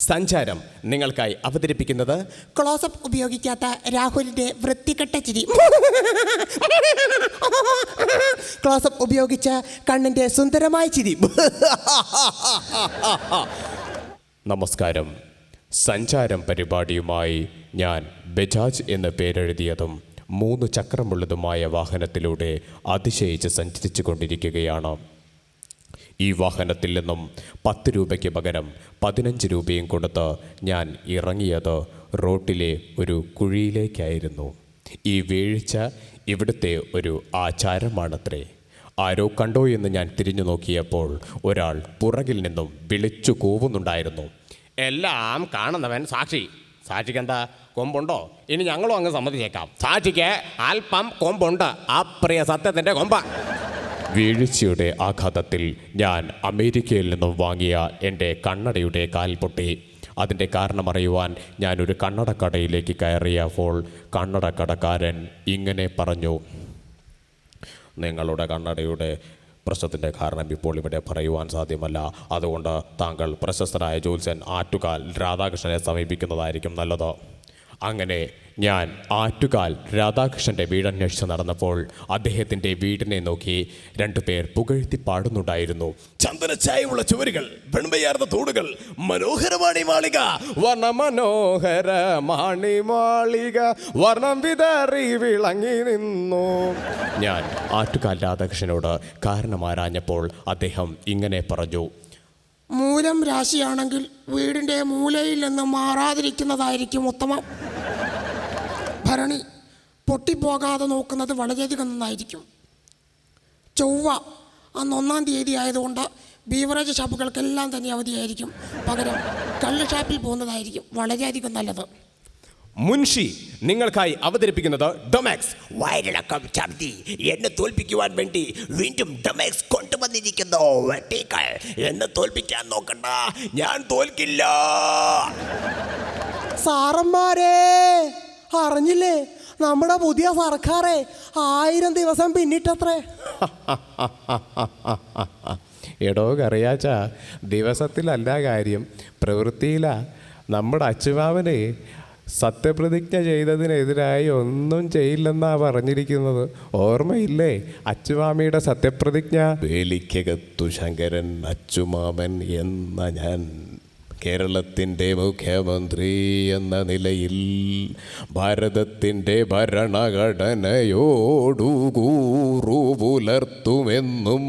സഞ്ചാരം നിങ്ങൾക്കായി അവതരിപ്പിക്കുന്നത് ക്ലോസപ്പ് ഉപയോഗിക്കാത്ത രാഹുലിന്റെ വൃത്തികെട്ട ചിരി. ക്ലോസപ്പ് ഉപയോഗിച്ച കണ്ണിന്റെ സുന്ദരമായ ചിരി. നമസ്കാരം. സഞ്ചാരം പരിപാടിയുമായി ഞാൻ ബജാജ് എന്ന് പേരെഴുതിയതും മൂന്ന് ചക്രമുള്ളതുമായ വാഹനത്തിലൂടെ അതിശയിച്ച് സഞ്ചരിച്ചു കൊണ്ടിരിക്കുകയാണ് ഈ വാഹനത്തിൽ നിന്നും പത്ത് രൂപയ്ക്ക് പകരം പതിനഞ്ച് രൂപയും കൊടുത്ത് ഞാൻ ഇറങ്ങിയത് റോട്ടിലെ ഒരു കുഴിയിലേക്കായിരുന്നു. ഈ വീഴ്ച ഇവിടുത്തെ ഒരു ആചാരമാണത്രേ. ആരോ കണ്ടോ എന്ന് ഞാൻ തിരിഞ്ഞു നോക്കിയപ്പോൾ ഒരാൾ പുറകിൽ നിന്നും വിളിച്ചു കൂവുന്നുണ്ടായിരുന്നു. എല്ലാം കാണുന്നവൻ സാക്ഷി. സാക്ഷിക്ക് എന്താ കൊമ്പുണ്ടോ? ഇനി ഞങ്ങളും അങ്ങ് സമ്മതിച്ചേക്കാം. സാക്ഷിക്ക് അല്പം കൊമ്പുണ്ട്. ആ പ്രിയ സത്യത്തിന്റെ കൊമ്പ. വീഴ്ചയുടെ ആഘാതത്തിൽ ഞാൻ അമേരിക്കയിൽ നിന്നും വാങ്ങിയ എന്റെ കണ്ണടയുടെ കാൽ പൊട്ടി. അതിന്റെ കാരണമറിയുവാൻ ഞാനൊരു കണ്ണടക്കടയിലേക്ക് കയറിയപ്പോൾ കണ്ണടക്കടക്കാരൻ ഇങ്ങനെ പറഞ്ഞു. നിങ്ങളുടെ കണ്ണടയുടെ പ്രശ്നത്തിന്റെ കാരണം ഇപ്പോൾ ഇവിടെ പറയുവാൻ സാധ്യമല്ല. അതുകൊണ്ട് താങ്കൾ പ്രശസ്തനായ ജോത്സ്യൻ ആറ്റുകാൽ രാധാകൃഷ്ണനെ സമീപിക്കുന്നതായിരിക്കും നല്ലത്. അങ്ങനെ ഞാൻ ആറ്റുകാൽ രാധാകൃഷ്ണന്റെ വീടന്വേഷിച്ച് നടന്നപ്പോൾ അദ്ദേഹത്തിന്റെ വീടിനെ നോക്കി രണ്ടുപേർ പുകഴ്ത്തി പാടുന്നുണ്ടായിരുന്നു. ചന്ദനച്ചായുള്ള ചുവരുകൾ വെണ്മയാർന്ന തോടുകൾ മനോഹരമാണി മാളിക. വർണ മനോഹര മാണി മാളിക വർണം വിതറി വിളങ്ങി നിന്നു. ഞാൻ ആറ്റുകാൽ രാധാകൃഷ്ണനോട് കാരണമാരാഞ്ഞപ്പോൾ അദ്ദേഹം ഇങ്ങനെ പറഞ്ഞു മൂലം രാശിയാണെങ്കിൽ വീടിന്റെ മൂലയിൽ നിന്ന് മാറാതിരിക്കുന്നതായിരിക്കും ഉത്തമം. ഭരണി പൊട്ടിപ്പോകാതെ നോക്കുന്നത് വളരെയധികം നന്നായിരിക്കും. ചൊവ്വ അന്ന് ഒന്നാം തീയതി ആയതുകൊണ്ട് ബീവറേജ് ഷാപ്പുകൾക്കെല്ലാം തന്നെ അവധിയായിരിക്കും. പകരം കള്ള് ഷാപ്പിൽ പോകുന്നതായിരിക്കും. വളരെയധികം നല്ലത്. മുൻഷി നിങ്ങൾക്കായി അവതരിപ്പിക്കുന്നത് ഡൊമാക്സ് വയറിളക്കം ഛർദി. എന്നെ തോൽപ്പിക്കുവാൻ വേണ്ടി വീണ്ടും ഡൊമാക്സ് കൊണ്ടുവന്നിരിക്കുന്നു. വെട്ടിക്കൾ. എന്നെ തോൽപ്പിക്കാൻ നോക്കണ്ട. ഞാൻ തോൽക്കില്ല. സാറന്മാരെ അറിഞ്ഞില്ലേ? നമ്മുടെ പുതിയ സർക്കാരെ ആയിരം ദിവസം പിന്നിട്ടത്രേ. എടോ കറിയാച്ച ദിവസത്തിലല്ല കാര്യം. പ്രവൃത്തിയിലാ. നമ്മുടെ അച്ചുമാവനെ സത്യപ്രതിജ്ഞ ചെയ്തതിനെതിരായി ഒന്നും ചെയ്യില്ലെന്നാ പറഞ്ഞിരിക്കുന്നത്. ഓർമ്മയില്ലേ? അച്ചുമാമിയുടെ സത്യപ്രതിജ്ഞ? വേലിക്കകത്തു ശങ്കരൻ അച്ചുമാമൻ എന്ന ഞാൻ കേരളത്തിന്റെ മുഖ്യമന്ത്രി എന്ന നിലയിൽ ഭാരതത്തിന്റെ ഭരണഘടനയോടു കൂറു പുലർത്തുമെന്നും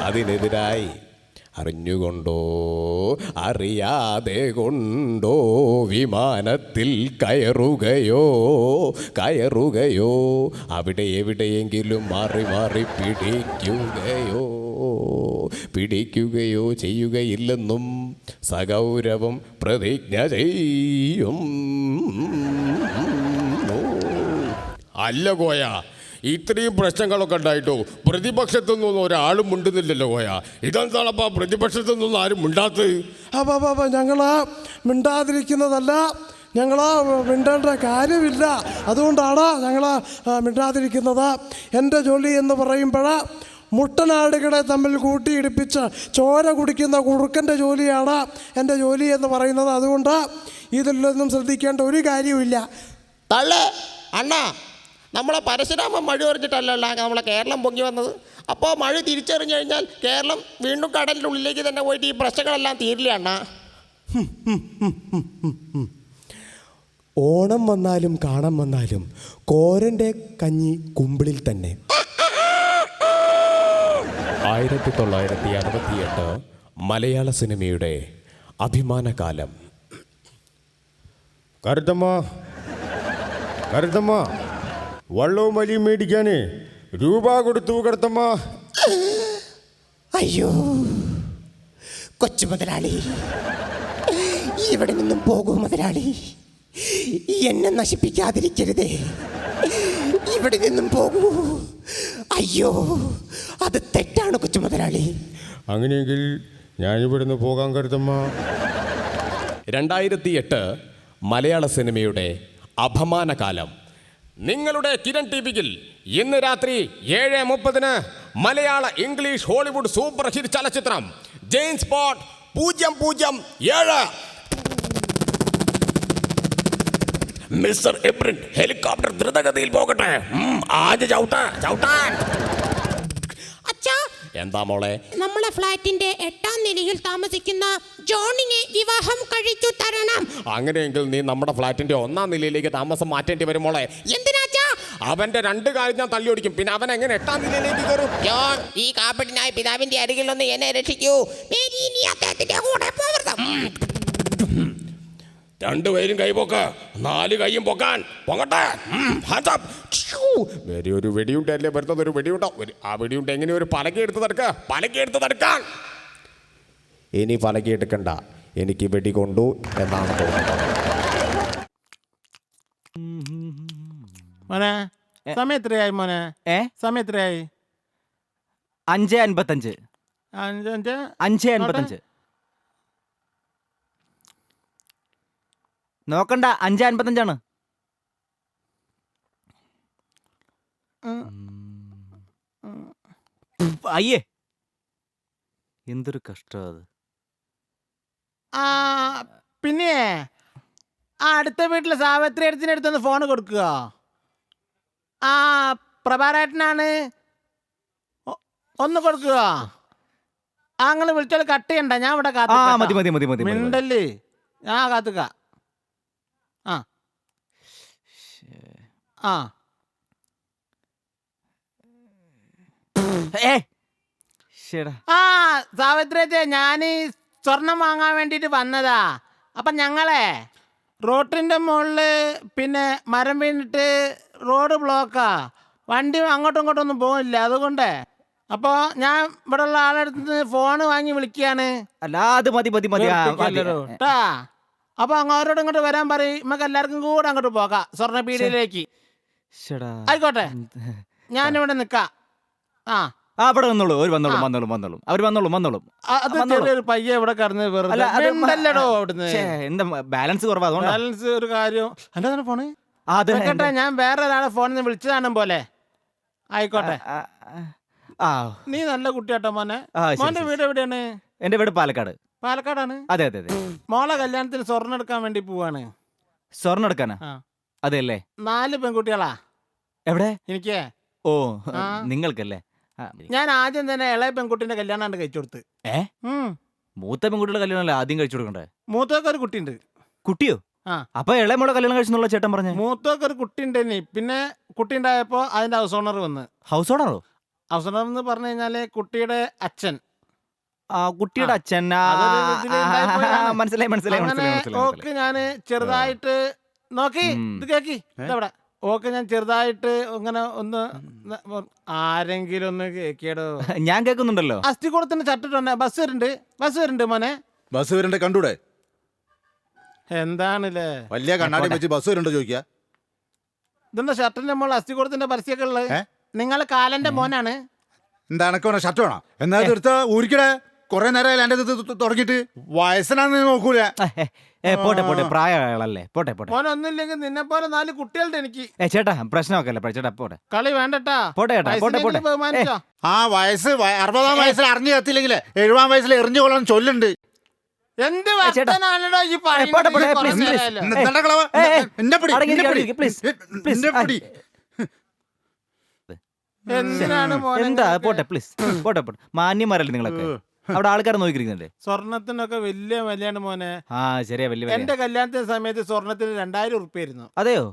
അതിനെതിരായി അറിഞ്ഞുകൊണ്ടോ? അറിയാതെ കൊണ്ടോ? വിമാനത്തിൽ കയറുകയോ? കയറുകയോ? അവിടെ എവിടെയെങ്കിലും മാറി മാറി പിടിക്കുകയോ? പിടിക്കുകയോ ചെയ്യുകയില്ലെന്നും സഗൗരവം പ്രതിജ്ഞ ചെയ്യും. അല്ല കോയ ഇത്രയും പ്രശ്നങ്ങളൊക്കെ ഉണ്ടായിട്ടോ പ്രതിപക്ഷത്തു നിന്നൊന്നും ഒരാളും മിണ്ടുന്നില്ലല്ലോ പോയ. ഇതെന്താണപ്പാ പ്രതിപക്ഷത്തു നിന്നൊന്നും ആരും മിണ്ടാത്തത്? അപ്പം ഞങ്ങളാ മിണ്ടാതിരിക്കുന്നതല്ല. ഞങ്ങളാ മിണ്ടേണ്ട കാര്യമില്ല. അതുകൊണ്ടാണ് ഞങ്ങൾ മിണ്ടാതിരിക്കുന്നത്. എന്റെ ജോലി എന്ന് പറയുമ്പോൾ മുട്ടനാടുകളെ തമ്മിൽ കൂട്ടിയിടിപ്പിച്ച് ചോര കുടിക്കുന്ന കുറുക്കന്റെ ജോലിയാണ് എന്റെ ജോലി എന്ന് പറയുന്നത്. അതുകൊണ്ട് ഇതിലൊന്നും ശ്രദ്ധിക്കേണ്ട ഒരു കാര്യവുമില്ല. തള്ളേ അണ്ണാ നമ്മളെ പരശുരാമൻ മഴ എറിഞ്ഞിട്ടല്ലല്ലോ നമ്മളെ കേരളം പൊങ്ങി വന്നത്. അപ്പോൾ മഴ തിരിച്ചറിഞ്ഞു കഴിഞ്ഞാൽ കേരളം വീണ്ടും കടലിന്റെ ഉള്ളിലേക്ക് തന്നെ പോയിട്ട് ഈ പ്രശ്നങ്ങളെല്ലാം തീരില്ല അണ്ണാ? ഓണം വന്നാലും കാണം വന്നാലും കോരന്റെ കഞ്ഞി കുമ്പിളിൽ തന്നെ. ആയിരത്തി തൊള്ളായിരത്തി അറുപത്തിയെട്ട് മലയാള സിനിമയുടെ അഭിമാനകാലം. കരുതമ്മ കരുത്തമ്മ. വള്ളവും വലിയും മേടിക്കാനേ. രൂപ കൊടുത്തു കിടത്തമ്മ. അയ്യോ കൊച്ചു മുതലാളി. ഇവിടെ നിന്നും പോകൂ മുതലാളി. എന്നെ നശിപ്പിക്കാതിരിക്കരുതേ. ഇവിടെ നിന്നും പോകൂ. അയ്യോ അത് തെറ്റാണ് കൊച്ചു മുതലാളി. അങ്ങനെയെങ്കിൽ ഞാൻ ഇവിടുന്ന് പോകാൻ കരുതമ്മ. രണ്ടായിരത്തി എട്ട് മലയാള സിനിമയുടെ അപമാനകാലം. നിങ്ങളുടെ കിരൺ ടി വിയിൽ ഇന്ന് രാത്രി ഏഴ് മുപ്പതിന് മലയാള ഇംഗ്ലീഷ് ഹോളിവുഡ് സൂപ്പർ ഹിറ്റ് ചലച്ചിത്രം ജെയിംസ് ബോട്ട് പൂജ്യം പൂജ്യം ഏഴ്. മിസ്റ്റർ എബ്രിൻ ഹെലികോപ്റ്റർ ദ്രുതഗതിയിൽ പോകട്ടെ. ആദ്യ ചവിട്ടാ ചവിട്ടാൻ. എന്താ മോളെ? നമ്മളെ ഫ്ലാറ്റിന്റെ എട്ടാം നിലയിൽ താമസിക്കുന്ന ജോണിനെ വിവാഹം കഴിച്ചു തരണം. അങ്ങനെയെങ്കിൽ നീ നമ്മുടെ ഫ്ലാറ്റിന്റെ ഒന്നാം നിലയിലേക്ക് താമസം മാറ്റേണ്ടി വരും മോളെ. എന്തിനാച്ചാ അവന്റെ രണ്ട് കാര്യം ഞാൻ തള്ളിയൊടിക്കും പിന്നെ അവൻ എങ്ങനെ എട്ടാം നിലയിലേക്ക് കയറും? ജോൺ ഈ കാപ്പട്ടിനായ പിതാവിന്റെ അരികിൽ ഒന്ന് എന്നെ രക്ഷിക്കൂ. മേരി നീ അദ്ദേഹത്തിന്റെ കൂടെ പോകരുത് ഉം. രണ്ടുപേരും കൈ പൊക്ക. നാല് കൈയും പൊക്കാൻ. പൊങ്ങട്ടെ. ഒരു വെടിയുണ്ട് അല്ലേ ഛ്യൂ. ഒരു വെടിയുണ്ടല്ലേ വരുന്നത് ഒരു വെടിയുണ്ട. ഒരു- ആ വെടിയുണ്ട് എങ്ങനെ ഒരു പലകി എടുത്ത് തടുക്ക പലകി എടുത്ത് തടുക്കാൻ ഇനി പലകി എടുക്കണ്ട. എനിക്ക് വെടി കൊണ്ടു എന്നാണ് തോന്നുന്നത്. മോനെ സമയം എത്രയായി മോനെ? ഏ? സമയം എത്രയായി? അഞ്ച് അൻപത്തഞ്ച്. അഞ്ച് അഞ്ച്? അഞ്ച് അൻപത്തഞ്ച്. നോക്കണ്ട അഞ്ച് അൻപത്തഞ്ചാണ്. അയ്യേ. എന്തൊരു കഷ്ടം അത്. ആ പിന്നെ ആ അടുത്ത വീട്ടിലെ സാവിത്രി അടുത്തിന്റെ അടുത്തൊന്ന് ഫോൺ കൊടുക്കുക. ആ പ്രഭാരേട്ടനാണ്. ഒന്ന് കൊടുക്കുക. അങ്ങനെ വിളിച്ചാൽ കട്ട് ചെയ്യണ്ട. ഞാൻ ഇവിടെ കാത്തു മതി മതി മതി മതി മതി, മതി. മിണ്ടല്ലേ ഞാൻ കാത്തുക ആ ആ. ഏ. ശരിടാ ആ സാവിത്രിയത്തെ ഞാൻ സ്വർണം വാങ്ങാൻ വേണ്ടിയിട്ട് വന്നതാ. അപ്പം ഞങ്ങളെ റോട്ടിന്റെ മുകളിൽ പിന്നെ മരം വീണിട്ട് റോഡ് ബ്ലോക്കാ. വണ്ടി അങ്ങോട്ടും ഇങ്ങോട്ടും ഒന്നും പോകില്ല അതുകൊണ്ട്. അപ്പോൾ ഞാൻ ഇവിടെ ഉള്ള ആളെടുത്ത് ഫോണ് വാങ്ങി വിളിക്കുകയാണ് അല്ല അത് മതി മതി മതി. ആ, മതി. കേട്ടാ അപ്പോൾ അങ്ങോട്ട് ഇങ്ങോട്ട് വരാൻ പറയും നമുക്ക് എല്ലാവർക്കും കൂടെ അങ്ങോട്ട് പോകാം സ്വർണപീടിയിലേക്ക് ശ്ശെടാ. ആയിക്കോട്ടെ. ഞാനിവിടെ നിൽക്കാം ആ. ആ അവിടെ വന്നോളൂ. ഒരു വന്നോളും വന്നോളും വന്നോളും. അവർ വന്നോളും വന്നോളും. അത് വന്നോളൂ. ചെറിയൊരു പയ്യ ഇവിടെ കടന്ന് വെറുതെ അത് മിണ്ടല്ലടോ അവിടുന്ന്. ഛേ, എന്താ ബാലൻസ് കുറവാ അതുകൊണ്ടാ. ബാലൻസ് ഒരു കാര്യം. എന്റെ തന്നെ ഫോണ്. ആ, അതെ കേട്ടെ ഞാൻ വേറെ ഒരാളെ ഫോണിൽ നിന്ന് വിളിച്ചതാണ് പോലെ. ആയിക്കോട്ടെ. ആ, ആ, ആ. നീ നല്ല കുട്ടിയാട്ടോ മോനെ. ആ, ശരി, മോന്റെ ശരി, വീട് എവിടെയാണ്? എന്റെ വീട് പാലക്കാട്. പാലക്കാടാണ്? അതെ അതെ അതെ. മോളെ കല്യാണത്തിന് സ്വർണം എടുക്കാൻ വേണ്ടി പോവാണ്. സ്വർണം എടുക്കാനാ? ആ. അതെ അല്ലേ? നാല് പെൺകുട്ടികളാ. എവിടെ? എനിക്ക്. ഓ ആ. നിങ്ങൾക്കല്ലേ? ആ, ഞാൻ ആദ്യം തന്നെ ഇളയ പെൺകുട്ടിന്റെ കല്യാണം കഴിച്ചു കൊടുത്ത്. ഏ? ഉം. മൂത്ത പെൺകുട്ടിയുടെ കല്യാണമല്ലേ ആദ്യം കഴിച്ചു കൊടുക്കണ്ടേ? മൂത്തവർക്ക് ഒരു കുട്ടിയുണ്ട്. കുട്ടിയോ? ആ. ഇളയ മോളെ കല്യാണം കഴിച്ചെന്നുള്ള ചേട്ടൻ പറഞ്ഞേ? മൂത്തവർക്ക് ഒരു കുട്ടി ഉണ്ട് പിന്നെ കുട്ടി ഉണ്ടായപ്പോ അതിന്റെ ഹൗസ് ഓണർ വന്ന്. ഹൗസ് ഓണറോ? ഹൗസ് ഓണർ എന്ന് പറഞ്ഞു കഴിഞ്ഞാൽ കുട്ടിയുടെ അച്ഛൻ. കുട്ടിയുടെ. അച്ഛൻ ആ, അതൊരു ഇതിൽ ആ, ഉണ്ടായിപ്പോയതാണ്. മനസ്സിലായി മനസ്സിലായി അങ്ങനെ മനസ്സിലായി മനസ്സിലായി ഓക്ക് ഞാൻ ചെറുതായിട്ട് നോക്കി ഇത് കേക്കി ഇതവിടെ ഓക്കെ ഞാൻ ചെറുതായിട്ട് ഇങ്ങനെ ഒന്ന് ന- ഒ- ആരെങ്കിലും ഒന്ന് കേക്കിയടോ. ഞാൻ കേൾക്കുന്നുണ്ടല്ലോ. അസ്ഥികൂടത്തിന് ചട്ടിട്ടുണ്ട് ബസ് വരുന്നുണ്ട് ബസ് വരുന്നുണ്ട് മോനെ. ബസ് വരുന്നുണ്ട് കണ്ടൂടെ? എന്താണല്ലേ? വലിയ കണ്ണാടി വെച്ച് ബസ് വരുന്നുണ്ടോ ചോദിക്കുക ഇതെന്താ ഷർട്ടിന്റെ മോൾ അസ്ഥികൂടത്തിന്റെ പരസ്യമൊക്കെ ഉള്ളത്? ഏ? നിങ്ങൾ കാലന്റെ മോനാണ്. എന്താ എനക്ക് വേണം ഷർട്ട് വേണോ? എന്നാ ഇത് എടുത്ത ഊരിക്കടേ. കുറെ നേരം എന്റെ തുടങ്ങിട്ട് വയസ്സനാന്ന് നോക്കൂല. ഏ, പോട്ടെ പോട്ടെ പ്രായമായാളല്ലേ പോട്ടെ പോട്ടെ. മോൻ ഒന്നുമില്ലെങ്കിൽ നിന്നെ പോലെ നാല് കുട്ടികളുടെ എനിക്ക്. ഏ ചേട്ടാ പ്രശ്നമൊക്കെ അല്ലേ ചേട്ടാ പോട്ടെ. കളി വേണ്ടട്ടാ. പോട്ടെ ചേട്ടാ, പോട്ടെ, പോട്ടെ. ബഹുമാനിച്ചോ. ആ വയസ്സ് വയ- അറുപതാം വയസ്സിൽ അറിഞ്ഞു കത്തില്ലെങ്കിൽ എഴുപതാം വയസ്സിൽ എറിഞ്ഞു കൊള്ളാൻ ചൊല്ലുണ്ട്. എന്ത് ഈ പോട്ടെ, പോട്ടെ, please, please. കളവ്? എന്നെ പിടി, അടങ്ങി എന്നെ ഇരിക്ക്, പിടി. അടങ്ങി please, please. എന്നെ പിടി. എന്തിനാണ് മോനെ എന്താ ഇങ്ങനെയൊക്കെ? പോട്ടെ പ്ലീസ് പോട്ടെ പോട്ടെ. മാന്യന്മാരല്ലേ നിങ്ങളൊക്കെ? അവിടെ ആൾക്കാരെ നോക്കിയിരിക്കുന്നുണ്ട്. സ്വർണത്തിനൊക്കെ വലിയ വിലയാണ് മോനെ. ആ ശരിയാ വലിയ വലിയ. എന്റെ കല്യാണത്തിന്റെ സമയത്ത് സ്വർണത്തിന് രണ്ടായിരം ഉറുപ്പായിരുന്നു അതെയോ?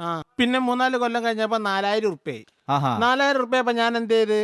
ആ പിന്നെ മൂന്നാൽ കൊല്ലം കഴിഞ്ഞപ്പോ നാലായിരം ഉറുപ്പായി ആഹാ. നാലായിരം ഉറുപ്പ്യപ്പോ ഞാൻ എന്ത് ചെയ്ത്?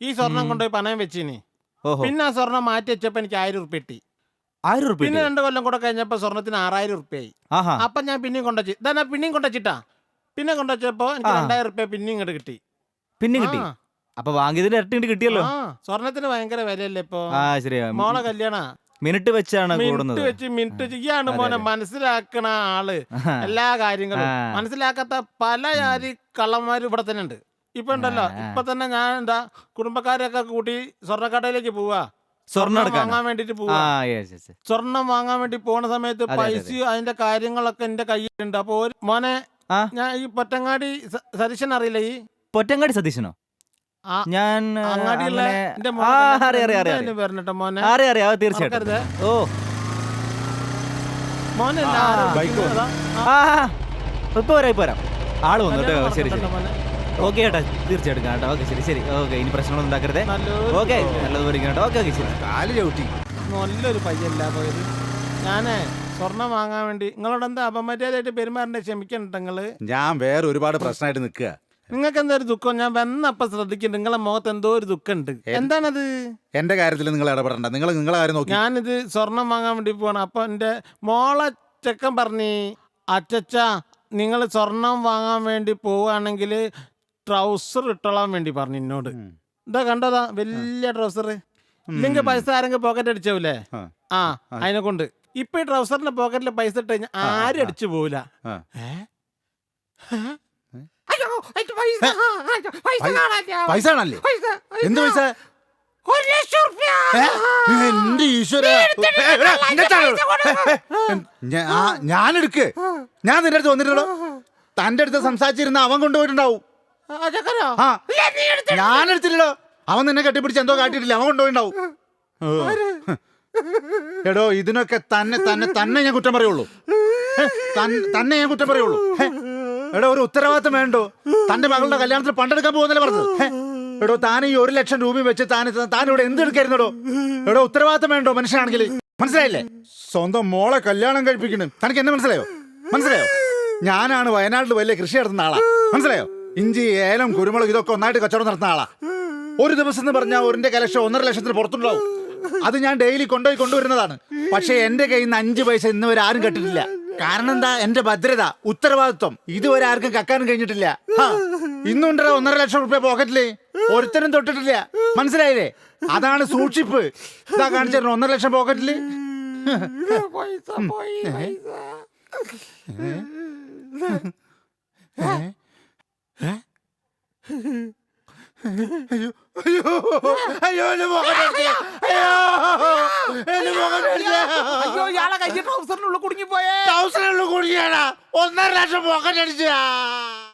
ഈ സ്വർണം കൊണ്ടുപോയി പണയം വെച്ചിനി. ഓഹോ. പിന്നെ ആ സ്വർണം മാറ്റി വെച്ചപ്പോ എനിക്ക് ആയിരം ഉറുപ്പ കിട്ടി. ആയിരം റുപ്യ പിന്നെ രണ്ട് കൊല്ലം കൂടെ കഴിഞ്ഞപ്പോ സ്വർണത്തിന് ആറായിരം ഉറുപ്പ്യായി. ആഹാ. അപ്പൊ ഞാൻ പിന്നെയും കൊണ്ടുവച്ചു ഇതാ പിന്നെയും കൊണ്ടുവച്ചിട്ടാ പിന്നെ കൊണ്ടുവച്ചപ്പോ എനിക്ക് ആ. രണ്ടായിരം ഉറുപ്പ പിന്നെയും ഇങ്ങോട്ട് കിട്ടി. പിന്നെ കിട്ടി? ആ. അപ്പൊ വാങ്ങിയതിന്റെ ഇരട്ടി ഇങ്ങട് കിട്ടിയല്ലോ. ആ സ്വർണത്തിന് ഭയങ്കര വിലയല്ലേ ഇപ്പൊ? ആ ശരിയാ. മോളെ കല്യാണ. മിനിറ്റ് വെച്ചാണ് കൂടുന്നത്. മിനിറ്റ് വെച്ച് മിനിറ്റ് വെച്ച്. ഇയാണ് മോനെ മനസ്സിലാക്കണ ആൾ. എല്ലാ കാര്യങ്ങളും. ആ. മനസ്സിലാക്കാത്ത പല ജാതി കള്ളന്മാരും ഇവിടെ തന്നെ ഉണ്ട്. ഇപ്പൊ ഉണ്ടല്ലോ. ആ, ആ. ഇപ്പൊ തന്നെ ഞാൻ എന്താ കുടുംബക്കാരെയൊക്കെ കൂട്ടി സ്വർണക്കടയിലേക്ക് പോവാ. സ്വർണം വാങ്ങാൻ വേണ്ടിട്ട് ആ പോവാ യെസ് യെസ് സ്വർണം വാങ്ങാൻ വേണ്ടി പോണ സമയത്ത് അതെ, അതെ, പൈസ അതിന്റെ കാര്യങ്ങളൊക്കെ എന്റെ കയ്യിലുണ്ട്. അപ്പൊ ഒരു മോനെ ആ. ഞാൻ ഈ പൊറ്റങ്ങാടി സ- സതീശൻ അറിയില്ല ഈ? പൊറ്റങ്ങാടി സതീശനോ? ആ, ഞാൻ അറിയാം തീർച്ചയായിട്ടും. ഓ. മോനെ ബൈക്ക് ആ ഇപ്പൊ വരാം ഇപ്പൊ വരാം. ആൾ വന്നു കേട്ടോ. ശരി ശരി. ഓക്കെ ചേട്ടാ തീർച്ചയായിട്ടും കേട്ടോ. ഓക്കെ ശരി ശരി. ഓക്കെ ഇനി പ്രശ്നങ്ങളൊന്നും ഉണ്ടാക്കരുതേ. ഓക്കെ നല്ലതുപോലെ കേട്ടോ. ഓക്കെ ഓക്കെ ശരി. കാൽ ചവിട്ടി. നല്ലൊരു പയ്യല്ല പോയത്. ഞാനേ സ്വർണം വാങ്ങാൻ വേണ്ടി നിങ്ങളോട് എന്താ അപമര്യാദയായിട്ട് പെരുമാറിന്റെ ക്ഷമിക്കണ്ട നിങ്ങൾ. ഞാൻ വേറെ ഒരുപാട് പ്രശ്നമായിട്ട് നിൽക്കുക. നിങ്ങൾക്ക് എന്താ ഒരു ദുഃഖം? ഞാൻ വന്നപ്പോ ശ്രദ്ധിക്കുന്നുണ്ട് നിങ്ങളെ മുഖത്ത് എന്തോ ഒരു ദുഃഖമുണ്ട്. എന്താണത്? എന്റെ കാര്യത്തിൽ നിങ്ങൾ ഇടപെടണ്ട. നിങ്ങൾ നിങ്ങളെ കാര്യം നോക്കി. ഞാനിത് സ്വർണം വാങ്ങാൻ വേണ്ടി പോവാണ്. അപ്പൊ എന്റെ മോളെ ചെക്കൻ പറഞ്ഞു അച്ചച്ച നിങ്ങൾ സ്വർണം വാങ്ങാൻ വേണ്ടി പോവുകയാണെങ്കിൽ ട്രൗസർ ഇട്ടോളാൻ വേണ്ടി പറഞ്ഞു എന്നോട് എന്താ കണ്ടതാ വലിയ ട്രൗസർ ഇല്ലെങ്കിൽ പൈസ ആരെങ്കിലും പോക്കറ്റ് അടിച്ചാവൂലേ? ആ. ആ അതിനെ കൊണ്ട്. ഇപ്പൊ ഈ ട്രൗസറിന്റെ പോക്കറ്റിൽ പൈസ ഇട്ട് കഴിഞ്ഞാൽ ആരും അടിച്ചു പോവില്ല പൈസ, ആണല്ലേ എന്ത് പൈസ. എന്റെ ഈശ്വര? ഞാൻ എടുക്ക് ഞാൻ നിന്റെ അടുത്ത് വന്നിട്ടുള്ളൂ. തന്റെ അടുത്ത് സംസാരിച്ചിരുന്ന അവൻ കൊണ്ടുപോയിട്ടുണ്ടാവും. ഞാൻ എടുത്തില്ലല്ലോ അവൻ നിന്നെ കെട്ടിപ്പിടിച്ച് എന്തോ കാട്ടിയിട്ടില്ല. അവൻ കൊണ്ടുപോയിട്ടുണ്ടാവും. എടോ ഇതിനൊക്കെ തന്നെ തന്നെ തന്നെ ഞാൻ കുറ്റം പറയുള്ളൂ. തന്നെ ഞാൻ കുറ്റം പറയുള്ളൂ. എടോ ഒരു ഉത്തരവാദിത്തം വേണ്ടോ? തന്റെ മകളുടെ കല്യാണത്തിൽ പണ്ടെടുക്കാൻ പോകുന്നല്ലേ പറഞ്ഞത്? എടോ താൻ ഈ ഒരു ലക്ഷം രൂപ വെച്ച് താൻ താൻ ഇവിടെ എന്തെടുക്കായിരുന്നടോ എടോ ഉത്തരവാദിത്തം വേണ്ടോ മനുഷ്യനാണെങ്കിൽ? മനസ്സിലായില്ലേ? സ്വന്തം മോളെ കല്യാണം കഴിപ്പിക്കണം തനിക്ക് എന്നെ മനസ്സിലായോ? മനസ്സിലായോ? ഞാനാണ് വയനാട്ടിൽ വലിയ കൃഷി നടത്തുന്ന ആളാ. മനസ്സിലായോ? ഇഞ്ചി ഏലം കുരുമുളക് ഇതൊക്കെ ഒന്നായിട്ട് കച്ചവടം നടത്തുന്ന ആളാ. ഒരു ദിവസം എന്ന് പറഞ്ഞാൽ ഒരിന്റെ കലക്ഷൻ ഒന്നര ലക്ഷത്തിന് പുറത്തുണ്ടാവും. അത് ഞാൻ ഡെയിലി കൊണ്ടുപോയി കൊണ്ടുവരുന്നതാണ്. പക്ഷേ എന്റെ കയ്യിൽ നിന്ന് അഞ്ച് പൈസ ഇന്നുവരെ ആരും കെട്ടിട്ടില്ല. കാരണം എന്താ എന്റെ ഭദ്രത ഉത്തരവാദിത്വം. ഇതുവരെ ആർക്കും കക്കാനും കഴിഞ്ഞിട്ടില്ല. ഇന്നുണ്ടോ ഒന്നര ലക്ഷം റുപ്യ പോക്കറ്റിൽ. ഒരുത്തരും തൊട്ടിട്ടില്ല. മനസ്സിലായില്ലേ? അതാണ് സൂക്ഷിപ്പ്. ഇതാ കാണിച്ചിരുന്നു ഒന്നര ലക്ഷം പോക്കറ്റിൽ. ഏ? അയ്യോ അയ്യോ അയ്യോ എന്റെ അയ്യോ എന്റെ അയ്യോ ഇയാളെ കയ്യിൽ ട്രൗസറിനുള്ളിൽ കുടുങ്ങി പോയേ തൗസൻഡിനുള്ളിൽ കുടുങ്ങിയാടാ ഒന്നര ലക്ഷം പോക്കറ്റ് അടിച്ചാ